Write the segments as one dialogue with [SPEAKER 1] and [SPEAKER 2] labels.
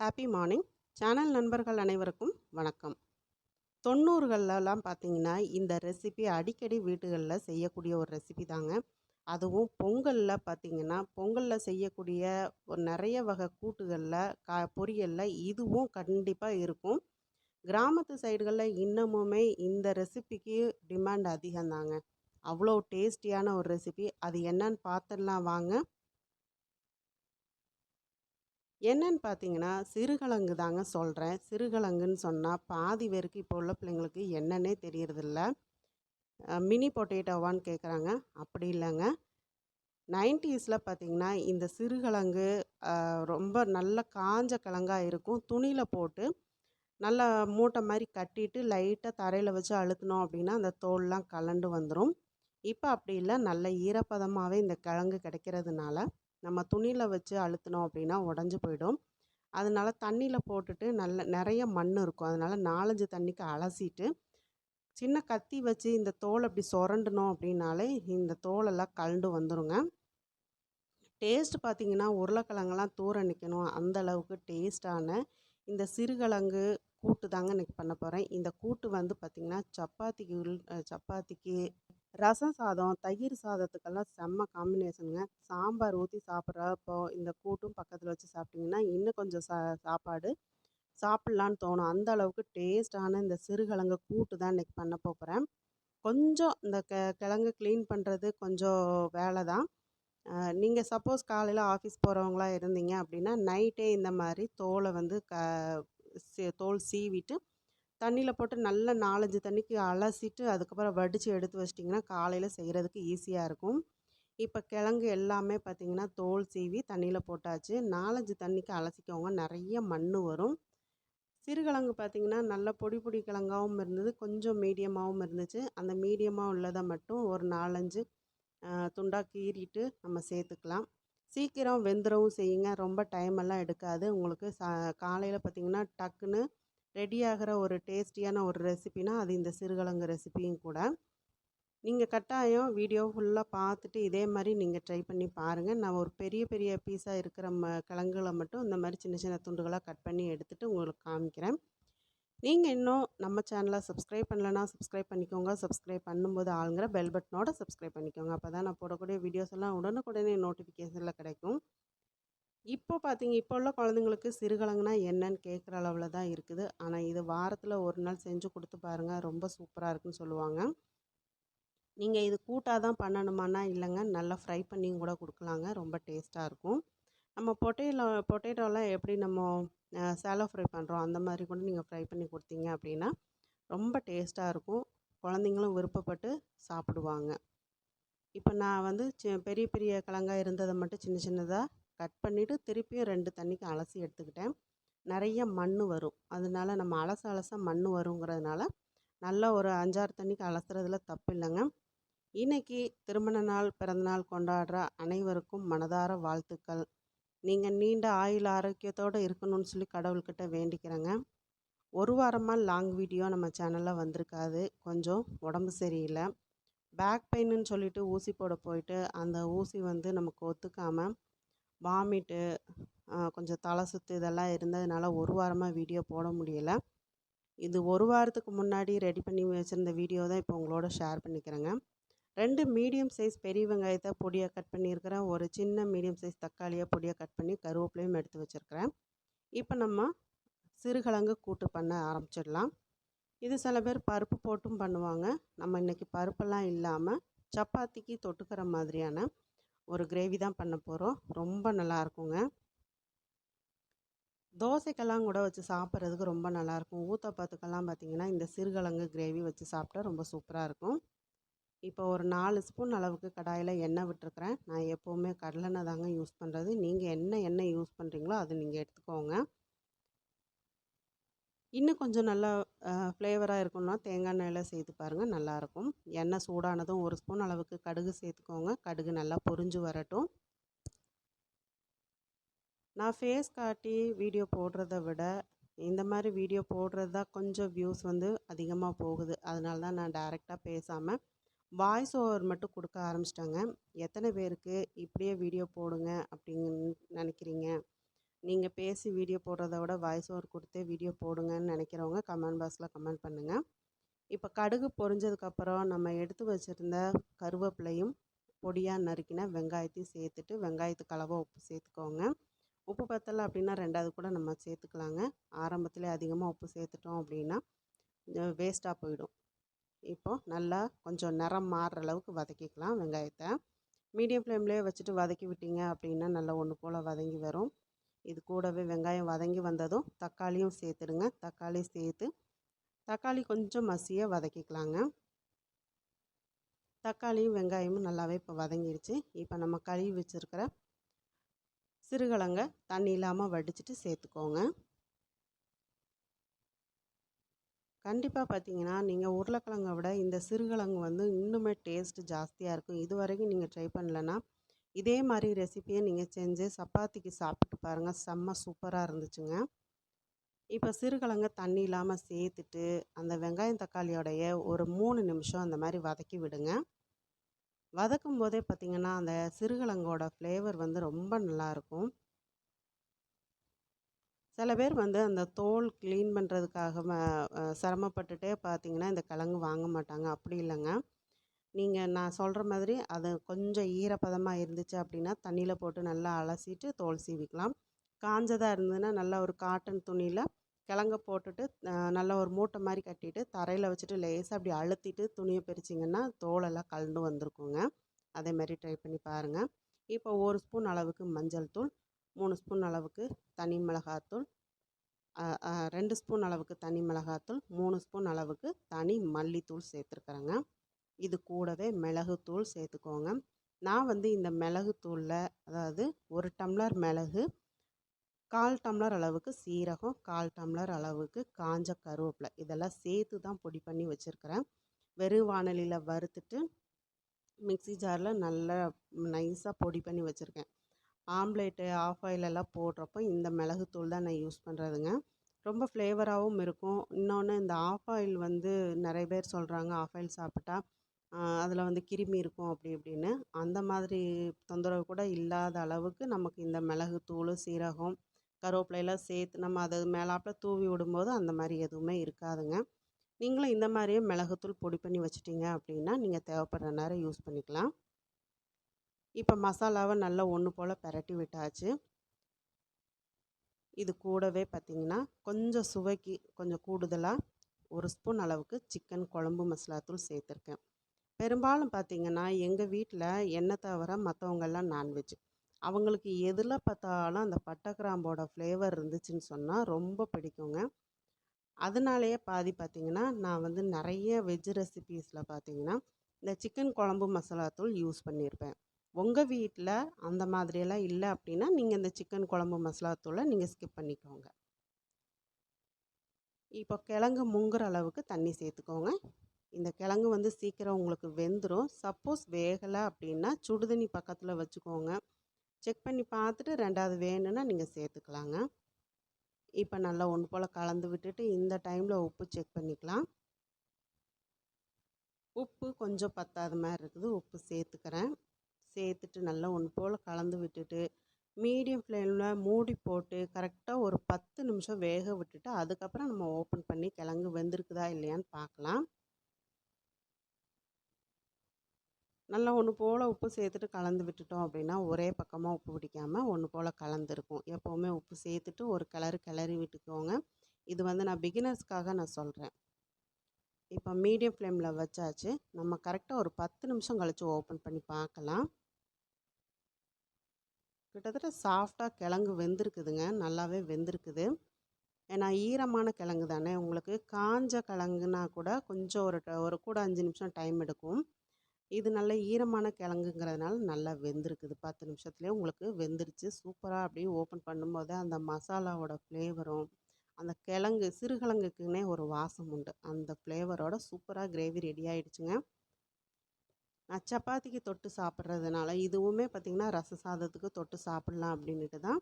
[SPEAKER 1] Happy morning channel நண்பர்கள் அனைவருக்கும் வணக்கம். தொண்ணூறுகள்லாம் பார்த்தீங்கன்னா இந்த ரெசிபி அடிக்கடி வீடுகளில் செய்யக்கூடிய ஒரு ரெசிபி தாங்க. அதுவும் பொங்கலில் பார்த்தீங்கன்னா பொங்கலில் செய்யக்கூடிய ஒரு நிறைய வகை கூட்டுகளில் கா பொரியலில் இதுவும் கண்டிப்பாக இருக்கும். கிராமத்து சைடுகளில் இன்னமுமே இந்த ரெசிபிக்கு டிமாண்ட் அதிகம்தாங்க. அவ்வளோ டேஸ்டியான ஒரு ரெசிபி அது என்னன்னு பார்த்துடலாம் வாங்க. என்னன்னு பார்த்தீங்கன்னா சிறுகிழங்கு தாங்க சொல்கிறேன் சிறுகிழங்குன்னு சொன்னால் பாதி பேருக்கு இப்போ உள்ள பிள்ளைங்களுக்கு என்னன்னே தெரியறதில்ல. மினி பொட்டேட்டோவான்னு கேட்குறாங்க அப்படி இல்லைங்க. நைன்டிஸில் பார்த்தீங்கன்னா இந்த சிறுகிழங்கு ரொம்ப நல்ல காஞ்ச கிழங்காக இருக்கும். துணியில் போட்டு நல்லா மூட்டை மாதிரி கட்டிட்டு லைட்டாக தரையில் வச்சு அழுத்தினோம் அப்படின்னா அந்த தோல்லாம் கலண்டு வந்துடும் இப்போ அப்படி இல்லை. நல்ல ஈரப்பதமாகவே இந்த கிழங்கு கிடைக்கிறதுனால. நம்ம துணியில் வச்சு அழுத்தினோம் அப்படின்னா உடஞ்சி போயிடும். அதனால தண்ணியில் போட்டுட்டு நல்ல நிறைய மண் இருக்கும். அதனால நாலஞ்சு தண்ணிக்கு அலசிட்டு சின்ன கத்தி வச்சு இந்த தோல் அப்படி சுரண்டணும் அப்படின்னாலே இந்த தோலெல்லாம் கலண்டு வந்துருங்க. டேஸ்ட் பார்த்தீங்கன்னா உருளைக்கிழங்கெல்லாம் தூர நிற்கணும் அந்த அளவுக்கு டேஸ்டான இந்த சிறுகிழங்கு கூட்டு தாங்க இன்னைக்கு பண்ண போகிறேன் இந்த கூட்டு வந்து பார்த்திங்கன்னா சப்பாத்திக்கு உள்- சப்பாத்திக்கு ரசம் சாதம் தயிர் சாதத்துக்கெல்லாம் செம்ம காம்பினேஷனுங்க சாம்பார் ஊற்றி சாப்பிட்றப்போ இந்த கூட்டும் பக்கத்தில் வச்சு சாப்பிட்டிங்கன்னா இன்னும் கொஞ்சம் சா சாப்பாடு சாப்பிட்லான்னு தோணும். அந்த அளவுக்கு டேஸ்டான இந்த சிறுகிழங்கு கூட்டு தான் இன்றைக்கி பண்ண போகிறேன் கொஞ்சம் இந்த கெ கிழங்கு க்ளீன் பண்ணுறது கொஞ்சம் வேலை தான். நீங்கள் சப்போஸ் காலையில் ஆஃபீஸ் போகிறவங்களா இருந்தீங்க அப்படின்னா நைட்டே இந்த மாதிரி தோலை வந்து க தோல் சீவிட்டு தண்ணியில் போட்டு நல்லா நாலஞ்சு தண்ணிக்கு அலசிட்டு அதுக்கப்புறம் வடித்து எடுத்து வச்சிட்டிங்கன்னா காலையில் செய்கிறதுக்கு ஈஸியாக இருக்கும். இப்போ கிழங்கு எல்லாமே பார்த்தீங்கன்னா தோல் சீவி தண்ணியில் போட்டாச்சு. நாலஞ்சு தண்ணிக்கு அலசிக்கவங்க நிறைய மண் வரும். சிறுகிழங்கு பார்த்திங்கன்னா நல்ல பொடி பொடி கிழங்காவும் இருந்தது கொஞ்சம் மீடியமாகவும் இருந்துச்சு. அந்த மீடியமாக உள்ளதை மட்டும் ஒரு நாலஞ்சு துண்டாக கீறிட்டு நம்ம சேர்த்துக்கலாம். சீக்கிரம் வெந்துடவும் செய்யுங்க ரொம்ப டைம் எல்லாம் எடுக்காது. உங்களுக்கு சா காலையில் பார்த்தீங்கன்னா டக்குன்னு ரெடி ஆகிற ஒரு டேஸ்டியான ஒரு ரெசிபினா அது இந்த சிறுகிழங்கு ரெசிபியும் கூட. நீங்கள் கட்டாயம் வீடியோ ஃபுல்லாக பார்த்துட்டு இதே மாதிரி நீங்கள் ட்ரை பண்ணி பாருங்கள் நான் ஒரு பெரிய பெரிய பீஸாக இருக்கிற ம கிழங்குகளை மட்டும் இந்த மாதிரி சின்ன சின்ன துண்டுகளாக கட் பண்ணி எடுத்துகிட்டு உங்களுக்கு காமிக்கிறேன். நீங்கள் இன்னும் நம்ம சேனலை சப்ஸ்கிரைப் பண்ணலன்னா சப்ஸ்கிரைப் பண்ணிக்கோங்க. சப்ஸ்கிரைப் பண்ணும்போது ஆளுங்கிற பெல் பட்டனோட சப்ஸ்கிரைப் பண்ணிக்கோங்க. அப்போ தான் நான் போடக்கூடிய வீடியோஸ் எல்லாம் உடனுக்குடனே நோட்டிஃபிகேஷனில் கிடைக்கும். இப்போ பார்த்தீங்க இப்போ உள்ள குழந்தைங்களுக்கு சிறுகிழங்குனா என்னன்னு கேட்குற அளவில் தான் இருக்குது. ஆனால் இது வாரத்தில் ஒரு நாள் செஞ்சு கொடுத்து பாருங்கள் ரொம்ப சூப்பராக இருக்குன்னு சொல்லுவாங்க. நீங்கள் இது கூட்டாக தான் பண்ணணுமானா இல்லைங்க நல்லா ஃப்ரை பண்ணியும் கூட கொடுக்கலாங்க ரொம்ப டேஸ்ட்டாக இருக்கும். நம்ம பொட்டேட்டோ பொட்டேட்டோலாம் எப்படி நம்ம சேலோ ஃப்ரை பண்ணுறோம் அந்த மாதிரி கூட நீங்கள் ஃப்ரை பண்ணி கொடுத்தீங்க அப்படின்னா ரொம்ப டேஸ்ட்டாக இருக்கும். குழந்தைங்களும் விருப்பப்பட்டு சாப்பிடுவாங்க. இப்போ நான் வந்து சி- பெரிய பெரிய கிழங்கா இருந்ததை மட்டும் சின்ன சின்னதாக கட் பண்ணிவிட்டு திருப்பியும் ரெண்டு தண்ணிக்கு அலசி எடுத்துக்கிட்டேன். நிறைய மண் வரும். அதனால நம்ம அலச அலச மண் வருங்கிறதுனால நல்லா ஒரு அஞ்சாறு தண்ணிக்கு அலசுறதுல தப்பு இல்லைங்க. இன்னைக்கு திருமண நாள் பிறந்தநாள் கொண்டாடுற அனைவருக்கும் மனதார வாழ்த்துக்கள். நீங்கள் நீண்ட ஆயுள் ஆரோக்கியத்தோடு இருக்கணும்னு சொல்லி கடவுள்கிட்ட வேண்டிக்கிறேங்க. ஒரு வாரமாக லாங் வீடியோ நம்ம சேனலில் வந்திருக்காது. கொஞ்சம் உடம்பு சரியில்லை. பேக் பெயின்னு சொல்லிட்டு ஊசி போட போயிட்டு அந்த ஊசி வந்து நமக்கு ஒத்துக்காமல் வாமிட்டு கொஞ்சம் தலை சுத்து இதெல்லாம் இருந்ததுனால ஒரு வாரமாக வீடியோ போட முடியலை. இது ஒரு வாரத்துக்கு முன்னாடி ரெடி பண்ணி வச்சுருந்த வீடியோ தான் இப்போ உங்களோட ஷேர் பண்ணிக்கிறேங்க. ரெண்டு மீடியம் சைஸ் பெரிய வெங்காயத்தை பொடியாக கட் பண்ணியிருக்கிறேன். ஒரு சின்ன மீடியம் சைஸ் தக்காளியாக பொடியாக கட் பண்ணி கருவேப்பிலையும் எடுத்து வச்சுருக்கிறேன். இப்போ நம்ம சிறுகிழங்கு கூட்டு பண்ண ஆரம்பிச்சிடலாம். இது சில பேர் பருப்பு போட்டும் பண்ணுவாங்க. நம்ம இன்றைக்கி பருப்பெல்லாம் இல்லாமல் சப்பாத்திக்கு தொட்டுக்கிற மாதிரியான ஒரு கிரேவி தான் பண்ண போகிறோம் ரொம்ப நல்லா இருக்குங்க. தோசைக்கெல்லாம் கூட வச்சு சாப்பிட்றதுக்கு ரொம்ப நல்லாயிருக்கும் ஊத்தப்பத்துக்கெல்லாம் பார்த்தீங்கன்னா இந்த சிறுகிழங்கு கிரேவி வச்சு சாப்பிட்டா ரொம்ப சூப்பராக இருக்கும். இப்போ ஒரு நாலு ஸ்பூன் அளவுக்கு கடாயில் எண்ணெய் விட்டுருக்குறேன். நான் எப்போவுமே கடலெண்ணெய் தாங்க யூஸ் பண்ணுறது நீங்கள் என்ன எண்ணெய் யூஸ் பண்ணுறீங்களோ அது நீங்கள் எடுத்துக்கோங்க. இன்னும் கொஞ்சம் நல்லா ஃப்ளேவராக இருக்கணும்னா தேங்காய் எண்ணெயில் சேர்த்து பாருங்கள் நல்லாயிருக்கும். எண்ணெய் சூடானதும் ஒரு ஸ்பூன் அளவுக்கு கடுகு சேர்த்துக்கோங்க. கடுகு நல்லா பொரிஞ்சு வரட்டும். நான் ஃபேஸ் காட்டி வீடியோ போடுறத விட இந்த மாதிரி வீடியோ போடுறது தான் கொஞ்சம் வியூஸ் வந்து அதிகமாக போகுது. அதனால தான் நான் டைரெக்டாக பேசாமல் வாய்ஸ் ஓவர் மட்டும் கொடுக்க ஆரம்பிச்சிட்டாங்க. எத்தனை பேருக்கு இப்படியே வீடியோ போடுங்க அப்படின்னு நினைக்கிறீங்க? நீங்கள் பேசி வீடியோ போடுறத விட வாய்ஸ் ஓவர் கொடுத்தே வீடியோ போடுங்கன்னு நினைக்கிறவங்க கமெண்ட் பாக்ஸில் கமெண்ட் பண்ணுங்கள் இப்போ கடுகு பொரிஞ்சதுக்கப்புறம் நம்ம எடுத்து வச்சுருந்த கருவேப்பிலையும் பொடியாக நறுக்கின வெங்காயத்தையும் சேர்த்துட்டு வெங்காயத்துக்கு அளவாக உப்பு சேர்த்துக்கோங்க. உப்பு பத்தலை அப்படின்னா ரெண்டாவது கூட நம்ம சேர்த்துக்கலாங்க. ஆரம்பத்தில் அதிகமாக உப்பு சேர்த்துட்டோம் அப்படின்னா வேஸ்ட்டாக போயிடும். இப்போது நல்லா கொஞ்சம் நிறம் மாறுற அளவுக்கு வதக்கிக்கலாம் வெங்காயத்தை. மீடியம் ஃப்ளேம்லேயே வச்சுட்டு வதக்கி விட்டீங்க அப்படின்னா நல்லா ஒன்று போல் வதங்கி வரும். இது கூடவே வெங்காயம் வதங்கி வந்ததும் தக்காளியும் சேர்த்துடுங்க. தக்காளி சேர்த்து தக்காளி கொஞ்சம் மசிய வதக்கிக்கலாங்க. தக்காளியும் வெங்காயமும் நல்லாவே இப்போ வதங்கிடுச்சு இப்போ நம்ம கழுவி வச்சுருக்கிற சிறுகிழங்க தண்ணி இல்லாமல் வடிச்சிட்டு சேர்த்துக்கோங்க. கண்டிப்பாக பார்த்தீங்கன்னா நீங்கள் உருளைக்கிழங்கை விட இந்த சிறுகிழங்கு வந்து இன்னுமே டேஸ்ட்டு ஜாஸ்தியாக இருக்கும். இது வரைக்கும் நீங்கள் ட்ரை பண்ணலன்னா இதே மாதிரி ரெசிப்பியை நீங்கள் செஞ்சு சப்பாத்திக்கு சாப்பிட்டு பாருங்கள் செம்ம சூப்பராக இருந்துச்சுங்க. இப்போ சிறுகிழங்க தண்ணி இல்லாமல் சேர்த்துட்டு அந்த வெங்காயம் தக்காளியோடைய ஒரு மூணு நிமிஷம் அந்த மாதிரி வதக்கி விடுங்க. வதக்கும் போதே பார்த்திங்கன்னா அந்த சிறுகிழங்கோட ஃப்ளேவர் வந்து ரொம்ப நல்லாயிருக்கும் சில பேர் வந்து அந்த தோல் க்ளீன் பண்ணுறதுக்காக சிரமப்பட்டுட்டே பார்த்தீங்கன்னா இந்த கிழங்கு வாங்க மாட்டாங்க. அப்படி இல்லைங்க. நீங்கள் நான் சொல்கிற மாதிரி அது கொஞ்சம் ஈரப்பதமாக இருந்துச்சு அப்படின்னா தண்ணியில் போட்டு நல்லா அலசிட்டு தோல் சீவிக்கலாம். காஞ்சதாக இருந்ததுன்னா நல்லா ஒரு காட்டன் துணியில் கிழங்க போட்டுட்டு நல்லா ஒரு மூட்டை மாதிரி கட்டிட்டு தரையில் வச்சுட்டு லேசாக அப்படி அழுத்திட்டு துணியை பிரிச்சிங்கன்னா தோலெல்லாம் கலந்து வந்திருக்குங்க. அதே மாதிரி ட்ரை பண்ணி பாருங்கள் இப்போ ஒரு ஸ்பூன் அளவுக்கு மஞ்சள் தூள் மூணு ஸ்பூன் அளவுக்கு தனி மிளகாத்தூள் ரெண்டு ஸ்பூன் அளவுக்கு தனி மிளகாத்தூள் மூணு ஸ்பூன் அளவுக்கு தனி மல்லித்தூள் சேர்த்துருக்குறேங்க. இது கூடவே மிளகுத்தூள் சேர்த்துக்கோங்க. நான் வந்து இந்த மிளகுத்தூளில் அதாவது ஒரு டம்ளர் மிளகு கால் டம்ளர் அளவுக்கு சீரகம் கால் டம்ளர் அளவுக்கு காஞ்ச கருவேப்பிலை இதெல்லாம் சேர்த்து தான் பொடி பண்ணி வச்சுருக்கிறேன். வெறும் வானலியில் வறுத்துட்டு மிக்சி ஜாரில் நல்லா நைஸாக பொடி பண்ணி வச்சுருக்கேன். ஆம்லேட்டு ஆஃப் ஆயிலெல்லாம் போடுறப்போ இந்த மிளகுத்தூள் தான் நான் யூஸ் பண்ணுறதுங்க ரொம்ப ஃப்ளேவராகவும் இருக்கும். இன்னொன்று இந்த ஆஃப் ஆயில் வந்து நிறைய பேர் சொல்கிறாங்க ஆஃப் ஆயில் சாப்பிட்டா அதில் வந்து கிருமி இருக்கும் அப்படி இப்படின்னு. அந்த மாதிரி தொந்தரவு கூட இல்லாத அளவுக்கு நமக்கு இந்த மிளகுத்தூள் சீரகம் கருவேப்பிலையெல்லாம் சேர்த்து நம்ம அதை மேலாப்பில் தூவி விடும்போது அந்த மாதிரி எதுவுமே இருக்காதுங்க. நீங்களும் இந்த மாதிரியே மிளகுத்தூள் பொடி பண்ணி வச்சிட்டிங்க அப்படின்னா நீங்கள் தேவைப்படுற நேரம் யூஸ் பண்ணிக்கலாம். இப்போ மசாலாவை நல்லா ஒன்று போல் பரட்டி விட்டாச்சு. இது கூடவே பார்த்திங்கன்னா கொஞ்சம் சுவைக்கு கொஞ்சம் கூடுதலாக ஒரு ஸ்பூன் அளவுக்கு சிக்கன் குழம்பு மசாலாத்தூள் சேர்த்துருக்கேன். பெரும்பாலும் பார்த்திங்கன்னா எங்கள் வீட்டில் என்னை தவிர மற்றவங்கெல்லாம் நான்வெஜ். அவங்களுக்கு எதில் பார்த்தாலும் அந்த பட்டை கிராம்போட ஃப்ளேவர் இருந்துச்சுன்னு சொன்னால் ரொம்ப பிடிக்குங்க. அதனாலேயே பாதி பார்த்திங்கன்னா நான் வந்து நிறைய வெஜ் ரெசிபீஸில் பார்த்திங்கன்னா இந்த சிக்கன் குழம்பு மசாலாத்தூள் யூஸ் பண்ணியிருப்பேன். உங்கள் வீட்டில் அந்த மாதிரியெல்லாம் இல்லை அப்படின்னா நீங்கள் இந்த சிக்கன் குழம்பு மசாலாத்தூளை நீங்கள் ஸ்கிப் பண்ணிக்கோங்க. இப்போ கிழங்கு முங்குற அளவுக்கு தண்ணி சேர்த்துக்கோங்க. இந்த கிழங்கு வந்து சீக்கிரம் உங்களுக்கு வெந்துடும் சப்போஸ் வேகலை அப்படின்னா சுடுதண்ணி பக்கத்தில் வச்சுக்கோங்க. செக் பண்ணி பார்த்துட்டு ரெண்டாவது வேணும்னா நீங்கள் சேர்த்துக்கலாங்க. இப்போ நல்லா ஒன்று போல் கலந்து விட்டுட்டு இந்த டைமில் உப்பு செக் பண்ணிக்கலாம். உப்பு கொஞ்சம் பத்தாத மாதிரி இருக்குது. உப்பு சேர்த்துக்கிறேன். சேர்த்துட்டு நல்லா ஒன்று போல் கலந்து விட்டுட்டு மீடியம் ஃப்ளேமில் மூடி போட்டு கரெக்டாக ஒரு பத்து நிமிஷம் வேக விட்டுட்டு அதுக்கப்புறம் நம்ம ஓப்பன் பண்ணி கிழங்கு வெந்திருக்குதா இல்லையான்னு பார்க்கலாம். நல்லா ஒன்று போல் உப்பு சேர்த்துட்டு கலந்து விட்டுட்டோம் அப்படின்னா ஒரே பக்கமாக உப்பு பிடிக்காமல் ஒன்று போல் கலந்துருக்கும். எப்போவுமே உப்பு சேர்த்துட்டு ஒரு கிளறு கிளறி விட்டுக்கோங்க. இது வந்து நான் பிகினர்ஸ்க்காக நான் சொல்கிறேன் இப்போ மீடியம் ஃப்ளேமில் வச்சாச்சு. நம்ம கரெக்டாக ஒரு பத்து நிமிஷம் கழித்து ஓப்பன் பண்ணி பார்க்கலாம். கிட்டத்தட்ட சாஃப்டாக கிழங்கு வெந்திருக்குதுங்க. நல்லாவே வெந்திருக்குது. ஏன்னா ஈரமான கிழங்கு தானே. உங்களுக்கு காஞ்ச கிழங்குனா கூட கொஞ்சம் ஒரு ஒரு கூட அஞ்சு நிமிஷம் டைம் எடுக்கும். இது நல்ல ஈரமான கிழங்குங்கிறதுனால நல்லா வெந்திருக்குது. பத்து நிமிஷத்துலேயே உங்களுக்கு வெந்துருச்சு. சூப்பராக அப்படியே ஓப்பன் பண்ணும்போது அந்த மசாலாவோட ஃப்ளேவரும் அந்த கிழங்கு சிறுகிழங்குக்குன்னே ஒரு வாசம் உண்டு. அந்த ஃப்ளேவரோட சூப்பராக கிரேவி ரெடி ஆகிடுச்சுங்க நான் சப்பாத்திக்கு தொட்டு சாப்பிட்றதுனால இதுவுமே பார்த்திங்கன்னா ரச சாதத்துக்கு தொட்டு சாப்பிட்லாம் அப்படின்ட்டு தான்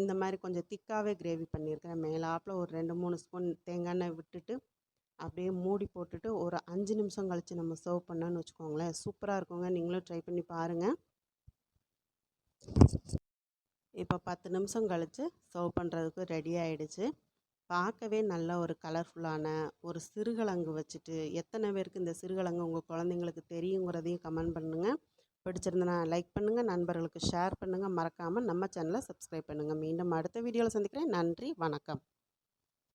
[SPEAKER 1] இந்த மாதிரி கொஞ்சம் திக்காகவே கிரேவி பண்ணியிருக்கிறேன். மேலாப்பில் ஒரு ரெண்டு மூணு ஸ்பூன் தேங்காய் எண்ணெய் விட்டுட்டு அப்படியே மூடி போட்டுட்டு ஒரு அஞ்சு நிமிஷம் கழித்து நம்ம சர்வ் பண்ணோன்னு வச்சுக்கோங்களேன். சூப்பராக இருக்குங்க. நீங்களும் ட்ரை பண்ணி பாருங்கள் இப்போ பத்து நிமிஷம் கழித்து சர்வ் பண்ணுறதுக்கு ரெடி ஆகிடுச்சு பார்க்கவே நல்ல ஒரு கலர்ஃபுல்லான ஒரு சிறுகிழங்கு வச்சுட்டு எத்தனை பேருக்கு இந்த சிறுகிழங்கு உங்கள் குழந்தைங்களுக்கு தெரியுங்கிறதையும் கமெண்ட் பண்ணுங்கள் பிடிச்சிருந்தனா லைக் பண்ணுங்கள் நண்பர்களுக்கு ஷேர் பண்ணுங்கள் மறக்காமல் நம்ம சேனலை சப்ஸ்கிரைப் பண்ணுங்கள் மீண்டும் அடுத்த வீடியோவில் சந்திக்கிறேன். நன்றி. வணக்கம்.